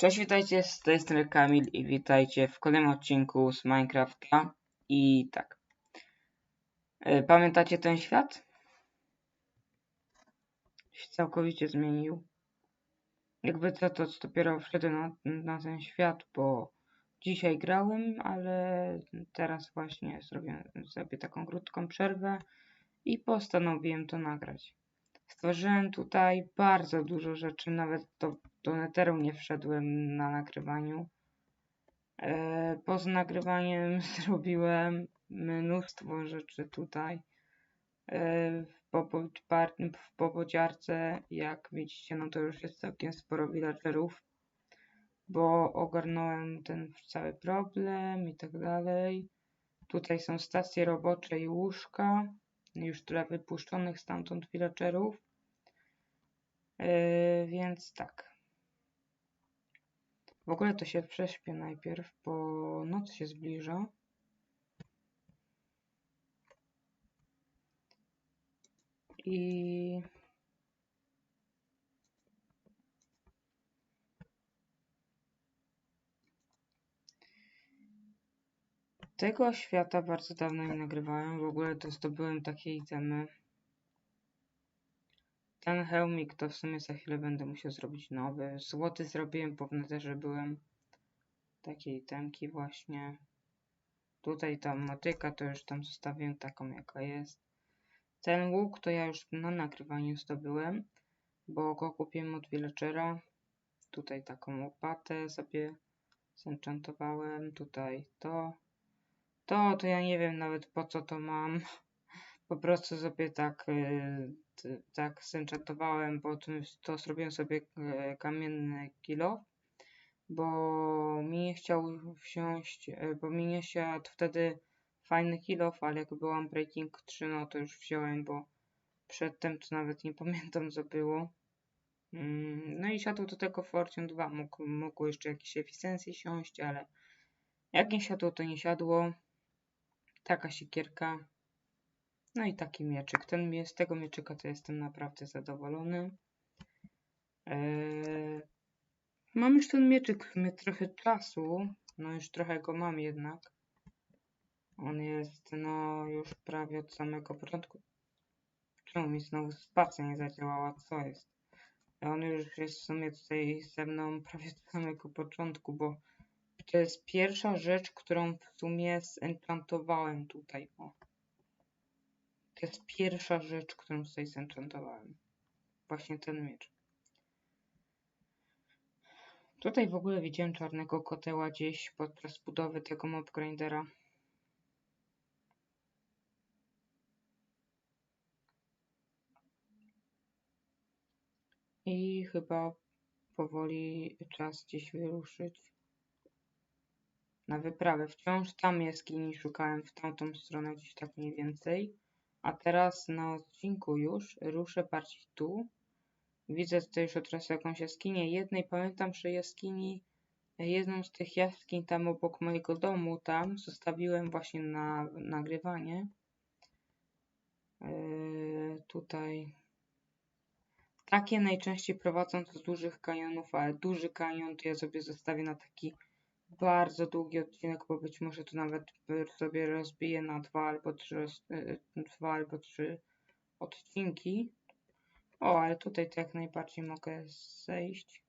Cześć, witajcie, z tej strony Kamil i witajcie w kolejnym odcinku z Minecrafta. I tak. E, Pamiętacie ten świat? Się całkowicie zmienił. Jakby co, to dopiero wszedłem na, na ten świat, bo dzisiaj grałem, ale teraz właśnie zrobiłem sobie taką krótką przerwę i postanowiłem to nagrać. Stworzyłem tutaj bardzo dużo rzeczy, nawet do, do nie wszedłem na nagrywaniu. E, poza nagrywaniem zrobiłem mnóstwo rzeczy tutaj. E, w, popodziarce, jak widzicie, no to już jest całkiem sporo villagerów, bo ogarnąłem ten cały problem i tak dalej. Tutaj są stacje robocze i łóżka, już trochę wypuszczonych stamtąd villagerów. Yy, więc tak. W ogóle to się prześpię najpierw, bo noc się zbliża. I tego świata bardzo dawno nie nagrywałem. W ogóle to zdobyłem takie itemy. Ten hełmik to w sumie za chwilę będę musiał zrobić nowy. Złoty zrobiłem, bo w netherze byłem. Takiej temki właśnie. Tutaj ta motyka to już tam zostawiłem taką jaka jest. Ten łuk to ja już na nagrywaniu zdobyłem, bo go kupiłem od villagera. Tutaj taką łopatę sobie zenchantowałem. Tutaj to. To, to ja nie wiem nawet po co to mam. Po prostu sobie tak yy, tak zenchantowałem, bo to zrobiłem sobie e, kamienny kilo, bo mi nie chciał wziąć, e, bo mi nie siadł wtedy fajny kilo, ale jak byłam Breaking 3, no to już wziąłem, bo przedtem to nawet nie pamiętam co było. Mm, no i siadł do tego Fortune 2, mógł, mógł jeszcze jakieś efficiency siąść, ale jak nie siadło, to nie siadło. Taka siekierka. No i taki mieczyk. Ten, z tego mieczyka to jestem naprawdę zadowolony. Eee, mam już ten mieczyk trochę czasu. No już trochę go mam jednak. On jest no już prawie od samego początku. Czemu mi znowu spacja nie zadziałała? Co jest? On już jest w sumie tutaj ze mną prawie od samego początku, bo to jest pierwsza rzecz, którą w sumie zenchantowałem tutaj. O. To jest pierwsza rzecz, którą tutaj zenchantowałem. Właśnie ten miecz. Tutaj w ogóle widziałem czarnego koteła gdzieś podczas budowy tego mob grindera. I chyba powoli czas gdzieś wyruszyć na wyprawę. Wciąż tam jaskini szukałem w tamtą stronę gdzieś tak mniej więcej. A teraz na odcinku już ruszę bardziej tu. Widzę tutaj już od razu jakąś jaskinię. Jednej pamiętam, że jaskini, jedną z tych jaskiń tam obok mojego domu, tam zostawiłem właśnie na nagrywanie. Yy, tutaj takie najczęściej prowadzą do dużych kanionów, ale duży kanion to ja sobie zostawię na taki bardzo długi odcinek, bo być może to nawet sobie rozbiję na dwa albo trzy, y, dwa albo trzy odcinki. O, ale tutaj to jak najbardziej mogę zejść.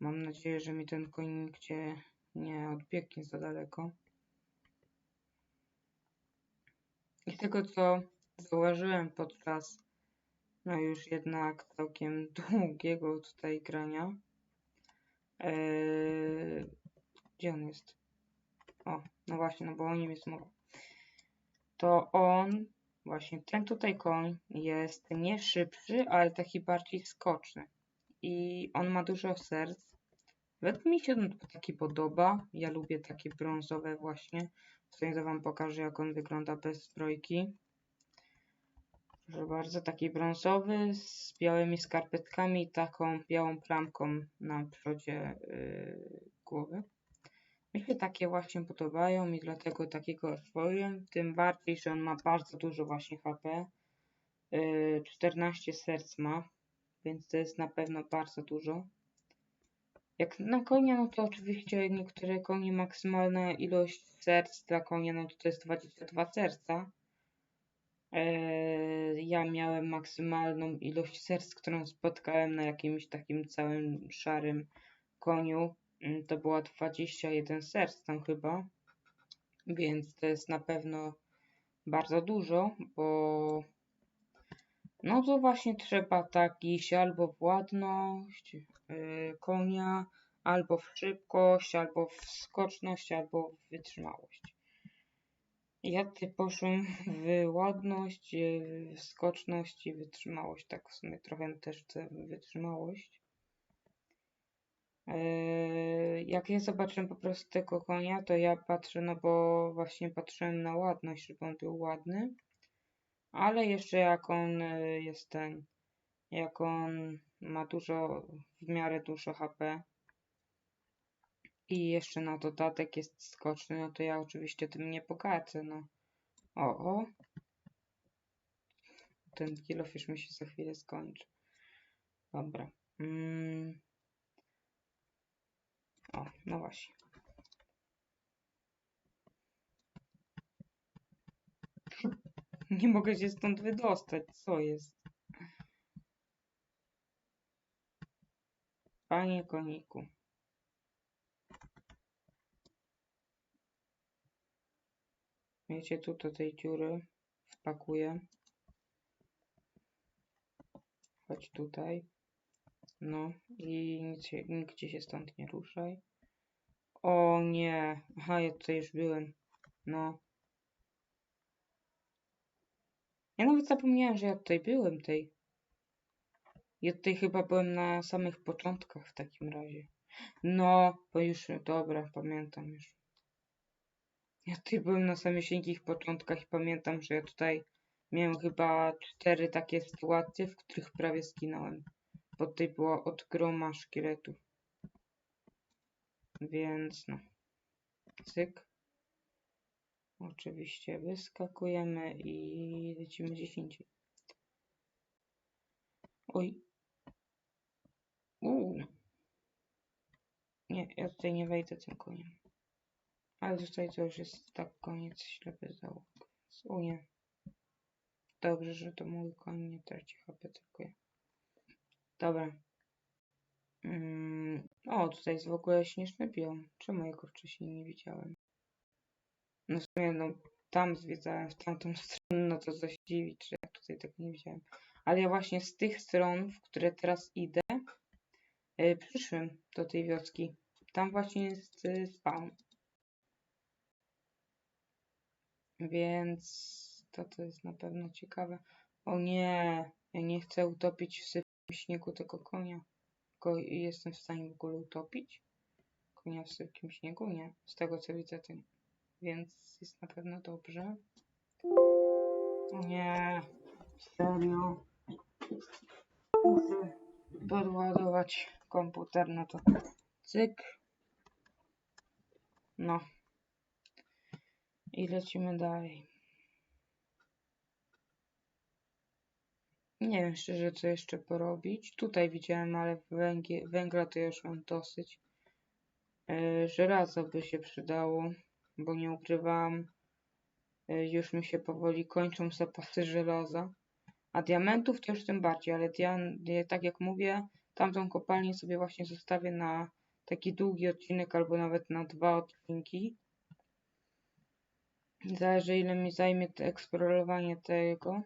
Mam nadzieję, że mi ten koń nigdzie nie odbiegnie za daleko. I tego co zauważyłem podczas no już jednak całkiem długiego tutaj grania, Eee, gdzie on jest? O, no właśnie, no bo o nim jest mowa. To on, właśnie ten tutaj koń jest nie szybszy, ale taki bardziej skoczny. I on ma dużo serc. Według mi się on taki podoba. Ja lubię takie brązowe właśnie. Tutaj wam pokażę jak on wygląda bez zbrojki. Proszę bardzo, taki brązowy z białymi skarpetkami i taką białą plamką na przodzie yy, głowy. Mi się takie właśnie podobają i dlatego takiego oswoiłem. Tym bardziej, że on ma bardzo dużo właśnie HP. Yy, 14 serc ma, więc to jest na pewno bardzo dużo. Jak na konia, no to oczywiście niektóre konie maksymalna ilość serc dla konia, no to to jest 22 serca. Eee, ja miałem maksymalną ilość serc, którą spotkałem na jakimś takim całym szarym koniu. Mm, To była 21 serc tam chyba. Więc to jest na pewno bardzo dużo, bo no to właśnie trzeba tak iść albo w ładność yy, konia, albo w szybkość, albo w skoczność, albo w wytrzymałość. Ja tutaj poszłem w ładność, yy, w skoczność i wytrzymałość. Tak w sumie trochę też chcę wytrzymałość. Yy, Jak ja zobaczyłem po prostu tego konia, to ja patrzę, no bo właśnie patrzyłem na ładność, żeby on był ładny. Ale jeszcze jak on y, jest ten, jak on ma dużo, w miarę dużo HP i jeszcze na dodatek jest skoczny, no to ja oczywiście tym nie pogardzę, no. O, o. Ten kilof już mi się za chwilę skończy. Dobra. Mm. O, no właśnie. Nie mogę się stąd wydostać. Co jest? Panie koniku. Wiecie, tu do tej dziury wpakuję. Chodź tutaj. No i nic się, nigdzie się stąd nie ruszaj. O nie. Aha, ja tutaj już byłem. No. Ja nawet zapomniałem, że ja tutaj byłem tej. Ja tutaj chyba byłem na samych początkach w takim razie. No, bo już, dobra, pamiętam już. Ja tutaj byłem na samych początkach i pamiętam, że ja tutaj miałem chyba cztery takie sytuacje, w których prawie skinąłem. Bo tutaj była od groma szkieletów. Więc no. Cyk. Oczywiście wyskakujemy i lecimy gdzieś indziej. Oj. Uuu. Nie, ja tutaj nie wejdę tym koniem. Ale tutaj to już jest tak koniec ślepy załóg. O nie. Dobrze, że to mój koń nie traci HP, tylko ja. Dobra. Mm, o, tutaj jest w ogóle śnieżny biom. Czemu ja go wcześniej nie widziałem? No w sumie, no tam zwiedzałem w tamtą stronę, no to coś dziwić, że ja tutaj tego nie widziałem. Ale ja właśnie z tych stron, w które teraz idę, yy, przyszłem do tej wioski. Tam właśnie jest yy. Więc to, to jest na pewno ciekawe. O nie, ja nie chcę utopić w sypkim śniegu tego konia. Go jestem w stanie w ogóle utopić? Konia w sypkim śniegu? Nie. Z tego co widzę, to nie. Więc jest na pewno dobrze. Nie, serio. Muszę podładować komputer, no to cyk. No. I lecimy dalej. Nie wiem szczerze, co jeszcze porobić. Tutaj widziałem, ale węgie, węgla to już mam dosyć. Yy, żelazo by się przydało, bo nie ukrywam, yy, już mi się powoli kończą zapasy żelaza. A diamentów to już tym bardziej, ale dian, tak jak mówię, tamtą kopalnię sobie właśnie zostawię na taki długi odcinek albo nawet na dwa odcinki. Zależy ile mi zajmie to eksplorowanie tego.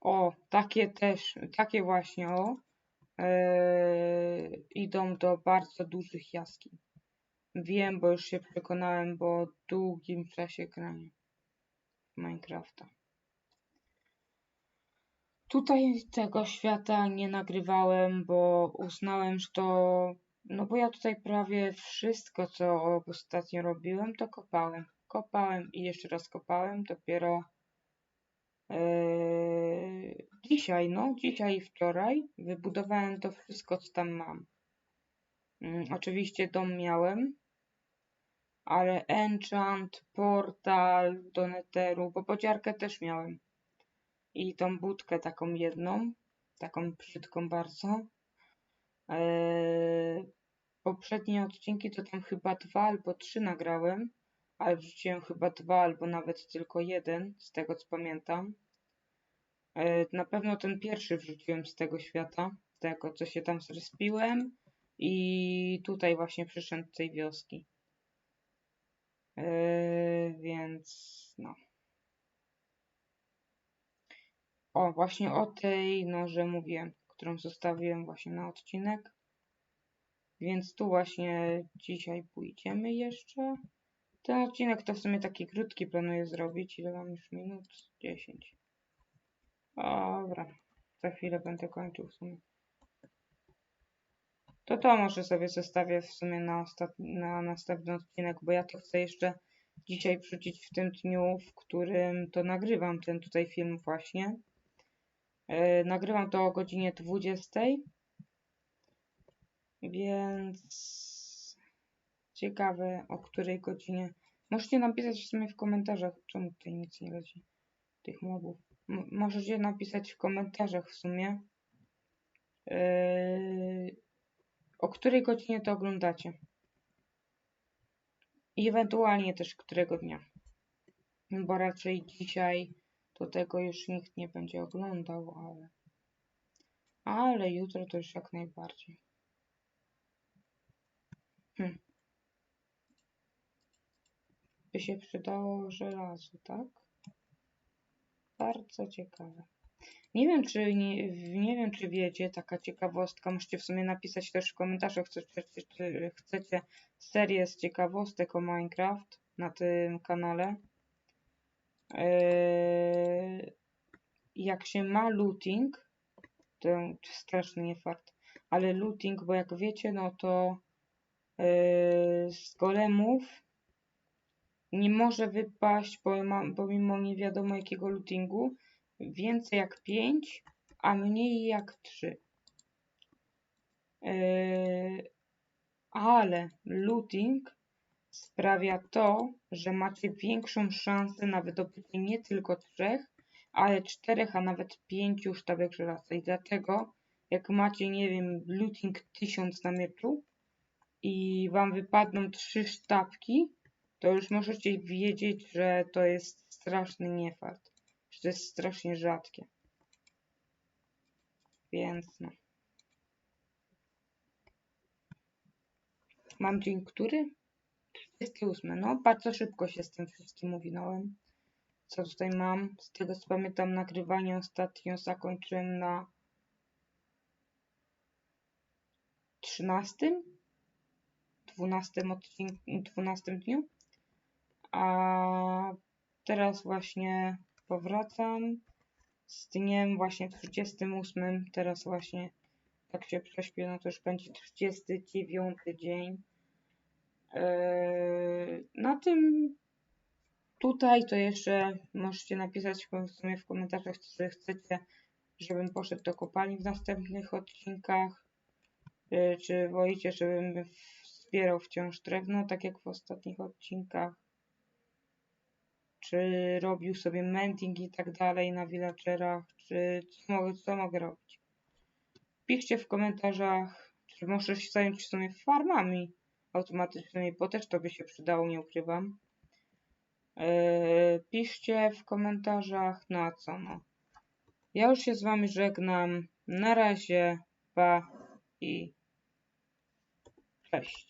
O, takie też, takie właśnie o. Yy, idą do bardzo dużych jaskiń. Wiem, bo już się przekonałem po długim czasie grania Minecrafta. Tutaj tego świata nie nagrywałem, bo uznałem, że to. No bo ja tutaj prawie wszystko, co ostatnio robiłem, to kopałem. Kopałem i jeszcze raz kopałem. Dopiero yy, dzisiaj, no, dzisiaj i wczoraj wybudowałem to wszystko, co tam mam. Mm, oczywiście dom miałem, ale enchant, portal do netheru, bo podziarkę też miałem. I tą budkę taką jedną, taką brzydką bardzo. Eee, poprzednie odcinki to tam chyba dwa albo trzy nagrałem, ale wrzuciłem chyba dwa albo nawet tylko jeden, z tego co pamiętam. E, Na pewno ten pierwszy wrzuciłem z tego świata, tego co się tam zrespiłem i tutaj właśnie przyszedłem do tej wioski. E, Więc no. O, właśnie o tej noże mówiłem, którą zostawiłem właśnie na odcinek. Więc tu właśnie dzisiaj pójdziemy jeszcze. Ten odcinek to w sumie taki krótki planuję zrobić. Ile mam już minut? 10. Dobra. Za chwilę będę kończył w sumie. To to może sobie zostawię w sumie na, na następny odcinek, bo ja to chcę jeszcze dzisiaj wrzucić w tym dniu, w którym to nagrywam ten tutaj film właśnie. Yy, nagrywam to o godzinie 20. Więc ciekawe o której godzinie. Możecie napisać w sumie w komentarzach, czemu tutaj nic nie leci, tych mobów. Możecie napisać w komentarzach w sumie, yy, o której godzinie to oglądacie. I ewentualnie też którego dnia. Bo raczej dzisiaj to tego już nikt nie będzie oglądał, ale... Ale jutro to już jak najbardziej. Hmm. By się przydało żelazo, tak? Bardzo ciekawe. Nie wiem, czy nie, nie wiem, czy wiecie, taka ciekawostka. Możecie w sumie napisać też w komentarzach, czy, czy, czy chcecie serię z ciekawostek o Minecraft na tym kanale. Eee, jak się ma looting, to straszny nie fart, ale looting, bo jak wiecie, no to yy, z golemów nie może wypaść, pomimo, pomimo nie wiadomo jakiego lootingu, więcej jak 5, a mniej jak 3. Yy, ale looting sprawia to, że macie większą szansę na wydobycie nie tylko trzech, ale czterech, a nawet pięciu sztabek żelaza. I dlatego, jak macie, nie wiem, looting 1000 na mieczu i wam wypadną trzy sztabki, to już możecie wiedzieć, że to jest straszny niefart. Że to jest strasznie rzadkie. Więc no. Mam dzień który? 38. No, bardzo szybko się z tym wszystkim uwinąłem. Co tutaj mam? Z tego co pamiętam, nagrywanie ostatnio zakończyłem na 13? 12 odcinku, 12 dniu. A teraz właśnie powracam z dniem właśnie 38. Teraz właśnie tak się prześpię, no to już będzie 39 dzień. Yy, na tym tutaj to jeszcze możecie napisać w sumie w komentarzach, czy chcecie, żebym poszedł do kopalni w następnych odcinkach, yy, czy wolicie, żebym wspierał wciąż drewno, tak jak w ostatnich odcinkach, czy robił sobie mending i tak dalej na villagerach, czy co mogę, co mogę robić. Piszcie w komentarzach, czy możesz się zająć w farmami automatycznymi, bo też to by się przydało, nie ukrywam. Yy, piszcie w komentarzach, no a co no. Ja już się z wami żegnam. Na razie, pa i cześć.